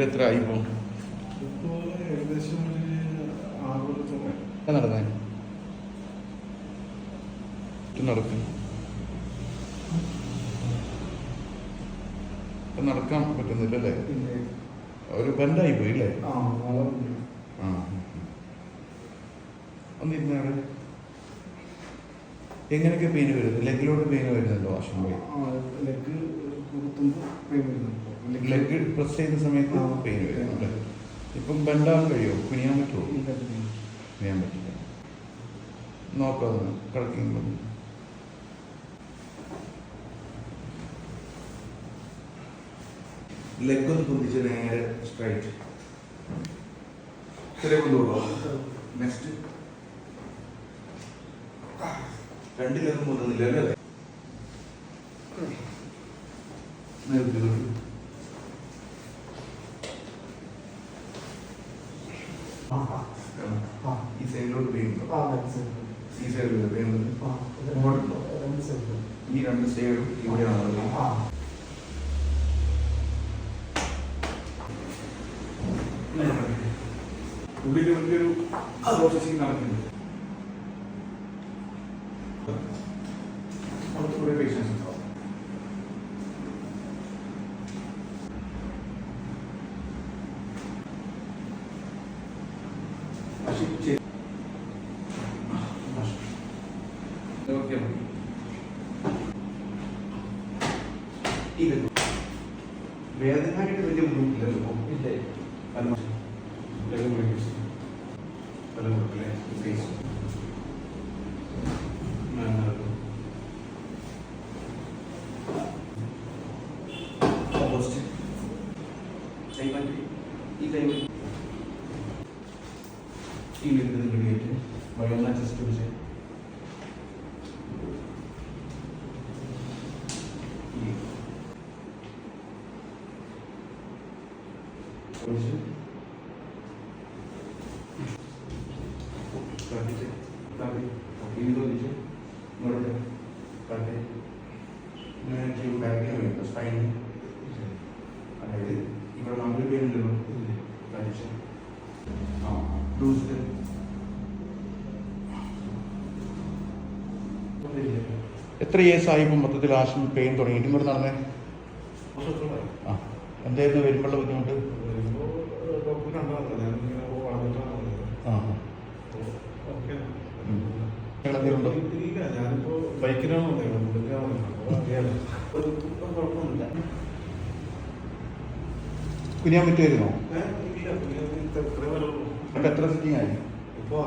തുടങ്ങിയിട്ട് എത്ര ആയി. ഇപ്പോൾ നടന്നേ? നടക്കും. നടക്കാൻ പറ്റുന്നില്ല അല്ലേ ഒരു ബെൻഡായി പോയി അല്ലേ? ആ ഒന്നിരുന്ന അവിടെ. എങ്ങനെയൊക്കെ പെയിന് വരുന്നത് ലെഗിലോട്ട് പെയിന് വരുന്നുണ്ടോ ആശം പോയി ലെഗ് കുത്തുമ്പോൾ പെയിൻ വരുന്നുണ്ട്. ലെഗ് പ്രസ് ചെയ്യുന്ന സമയത്ത് ആ. പെയിൻ വരുന്നുണ്ട് ഇപ്പം ബെൻഡാൻ കഴിയുമോ കുനിയാൻ പറ്റുമോ? കുനിയാൻ പറ്റില്ല. നോക്കാം കിടക്കുമ്പോൾ. ലെഗ് ഒന്ന് പൊന്തിച്ച് നേരെ സ്ട്രൈറ്റ് ഇത്രയും കൊണ്ടുപോകോ നെക്സ്റ്റ് രണ്ട് ലെഗും പൊന്തുന്നില്ല അല്ലേ? നിർത്തി നിർത്തി ആ ആ ഈ സൈഡിലോട്ട് മനസ്സിലായി ഈ സൈഡിൽ ആ ഇങ്ങോട്ടുണ്ടോ? ഈ രണ്ട് സൈഡും ഇവിടെയാണോ ഉള്ളിൽ വലിയൊരു പ്രോസസ്സിങ് നടക്കുന്നുണ്ട്. കുറേ പേഷ്യൻസ് ഉണ്ടാവും പക്ഷേ മതി ഇത് വേദനയായിട്ട് വലിയ ബുദ്ധിമുട്ടില്ലല്ലോ? ഇല്ലേ പല പല കൈമാറ്റി. ഈ കൈമാറ്റി. ഈ വരുന്നത് ഇങ്ങോട്ട് വയോന്ന ചെസ്റ്റ് പിടിച്ച്. അതായത് ഇവിടെ നമ്മൾ പേരുണ്ടല്ലോ കാണിച്ച് ആ ലൂസ് എത്ര ഇയേഴ്സ് ആയിപ്പോ മൊത്തത്തിൽ ആശുപത്രി പെയിൻ തുടങ്ങി ഇവിടെ നടന്നേ. ആ എന്തായിരുന്നു വരുമ്പോഴുള്ള ബുദ്ധിമുട്ട്? ഞാനിപ്പോ ബൈക്കിനാണ് കുഴപ്പമൊന്നുമില്ല കുനിയാൻ പറ്റുമായിരുന്നോ എത്ര സിറ്റിംഗ് ആയി? ഇപ്പോൾ